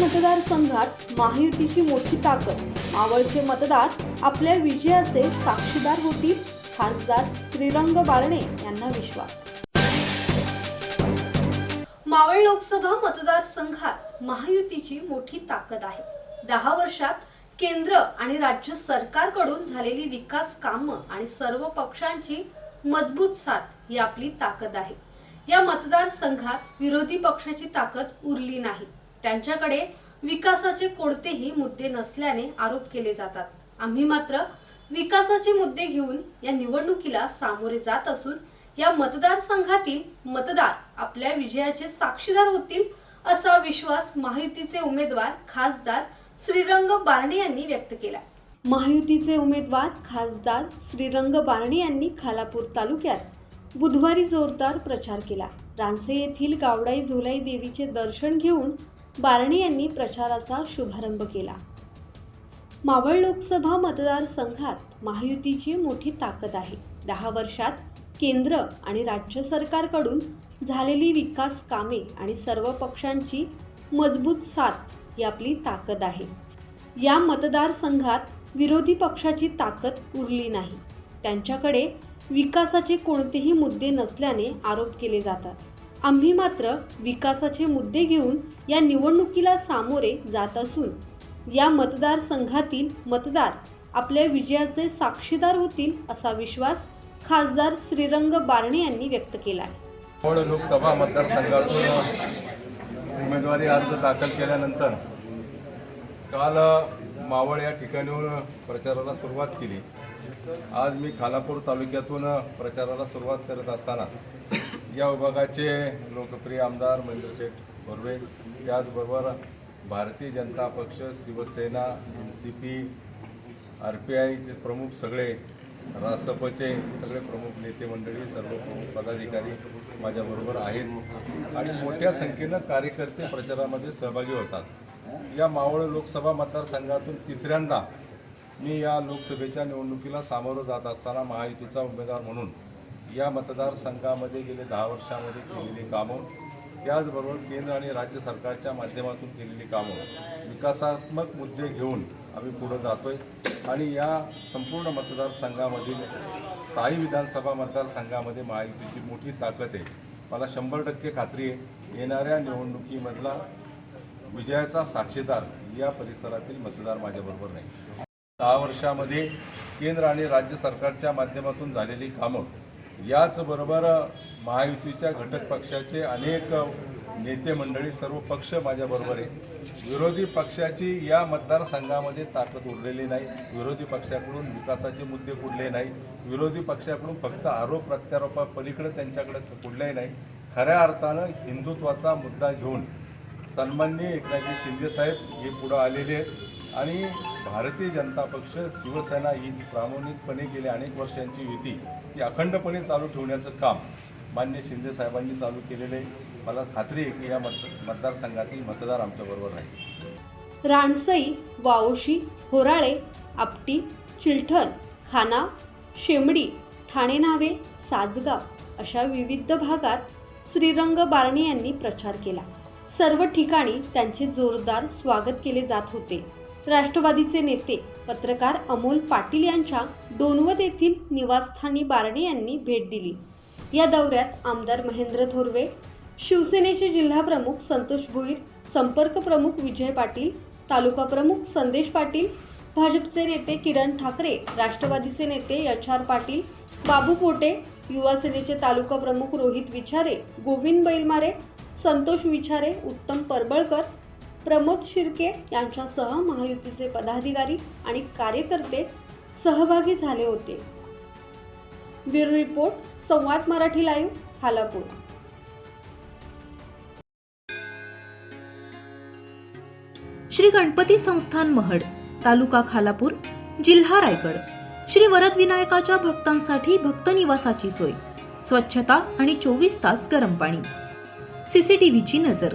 मतदारसंघात महायुतीची मोठी ताकद. मावळचे मतदार आपल्या विजयाचे साक्षीदार होतील खासदार त्रिरंग बारणे यांना विश्वास. मावळ लोकसभा मतदारसंघात महायुतीची मोठी ताकद आहे. दहा वर्षात केंद्र आणि राज्य सरकारकडून झालेली विकास कामं आणि सर्व पक्षांची मजबूत साथ ही आपली ताकद आहे. या मतदारसंघात विरोधी पक्षाची ताकद उरली नाही. त्यांच्याकडे विकासाचे कोणतेही मुद्दे नसल्याने आरोप केले जातात. आम्ही मात्र विकासाचे मुद्दे घेऊन या निवडणुकीला सामोरे जात असून या मतदारसंघातील मतदार आपल्या विजयाचे साक्षीदार होतील असा विश्वास महायुतीचे उमेदवार खासदार श्रीरंग बारणे यांनी व्यक्त केला. महायुतीचे उमेदवार खासदार श्रीरंग बारणे यांनी खालापूर तालुक्यात बुधवारी जोरदार प्रचार केला. रानसे येथील गावडाई झोलाई देवीचे दर्शन घेऊन बारणे यांनी प्रचाराचा शुभारंभ केला. मावळ लोकसभा मतदारसंघात महायुतीची मोठी ताकद आहे. दहा वर्षात केंद्र आणि राज्य सरकारकडून झालेली विकास कामे आणि सर्व पक्षांची मजबूत साथ ही आपली ताकद आहे. या मतदारसंघात विरोधी पक्षाची ताकद उरली नाही. त्यांच्याकडे विकासाचे कोणतेही मुद्दे नसल्याने आरोप केले जातात. आम्ही मात्र विकासाचे मुद्दे घेऊन या निवडणुकीला सामोरे जात असून या मतदारसंघातील मतदार आपल्या विजयाचे साक्षीदार होतील असा विश्वास खासदार श्रीरंग बारणे यांनी व्यक्त केला आहे. मोड लोकसभा मतदारसंघातून उमेदवारी अर्ज दाखल केल्यानंतर काल मावळ या ठिकाणीहून प्रचाराला सुरुवात केली. आज मी खालापूर तालुक्यातून प्रचाराला सुरुवात करत असताना या विभागाचे लोकप्रिय आमदार महेंद्र शेठ बर्वे त्याचबरोबर Bharatiya Janata Paksha Shivsena N C P R P आयचे प्रमुख सगळे रासपचे सगळे प्रमुख नेते मंडळी सर्व प्रमुख पदाधिकारी माझ्याबरोबर आहेत आणि मोठ्या संख्येनं कार्यकर्ते प्रचारामध्ये सहभागी होतात. या मावळ लोकसभा मतदारसंघातून तिसऱ्यांदा मी या लोकसभेच्या निवडणुकीला सामोरं जात असताना महायुतीचा उमेदवार म्हणून या मतदारसंघामध्ये गेले दहा वर्षामध्ये केलेली कामं त्याचबरोबर केंद्र आणि राज्य सरकारच्या माध्यमातून केलेली कामं. विकासात्मक मुद्दे घेऊन आम्ही पुढं जातो आहे आणि या संपूर्ण मतदारसंघामधील साई विधानसभा मतदारसंघामध्ये महायुतीची मोठी ताकद आहे. मला शंभर टक्के खात्री आहे येणाऱ्या निवडणुकीमधला विजयाचा साक्षीदार या परिसरातील मतदार माझ्याबरोबर नाही. दहा वर्षामध्ये केंद्र आणि राज्य सरकारच्या माध्यमातून झालेली कामं याचबरोबर महायुतीच्या घटक पक्षाचे अनेक नेते मंडळी सर्व पक्ष माझ्याबरोबर आहे विरोधी पक्षाची या मतदारसंघामध्ये ताकद उरलेली नाही. विरोधी पक्षाकडून विकासाचे मुद्दे कुठले नाही विरोधी पक्षाकडून फक्त आरोप प्रत्यारोपापलीकडे त्यांच्याकडे कुठलेही नाही. खऱ्या अर्थानं हिंदुत्वाचा मुद्दा घेऊन सन्माननीय एकनाथजी शिंदेसाहेब हे पुढं आलेले आहेत. आणि भारतीय जनता पक्ष शिवसेना ही प्रामाणिकपणे गेल्या अनेक वर्षांची युती ती अखंडपणे चालू ठेवण्याचं काम मान्य शिंदे साहेबांनी चालू केलेलं आहे. मला खात्री आहे की या मत मतदारसंघातील मतदार आमच्याबरोबर राहील राणसई वावशी होराळे आपटी चिलठण खाना शेमडी ठाणे नावे साजगाव अशा विविध भागात श्रीरंग बारणे यांनी प्रचार केला. सर्व ठिकाणी त्यांचे जोरदार स्वागत केले जात होते. राष्ट्रवादीचे नेते पत्रकार अमोल पाटील यांच्या दोनवत येथील निवासस्थानी बारणे यांनी भेट दिली. या दौऱ्यात आमदार महेंद्र थोरवे शिवसेनेचे जिल्हाप्रमुख संतोष भोईर संपर्क प्रमुख विजय पाटील तालुका प्रमुख संदेश पाटील भाजपचे नेते किरण ठाकरे राष्ट्रवादीचे नेते एच आर पाटील बाबू पोटे युवा सेनेचे तालुका प्रमुख रोहित विचारे गोविंद बैलमारे संतोष विचारे उत्तम परबळकर प्रमोद शिर्के यांच्यासह महायुतीचे पदाधिकारी आणि कार्यकर्ते सहभागी झाले होते. Bureau report Samvad Marathi live Khalapur. Shri Ganpati Sansthan Mahad तालुका खालापूर जिल्हा रायगड. श्री वरद विनायकाच्या भक्तांसाठी भक्त निवासाची सोय स्वच्छता आणि चोवीस तास गरम पाणी. सीसीटीव्हीची नजर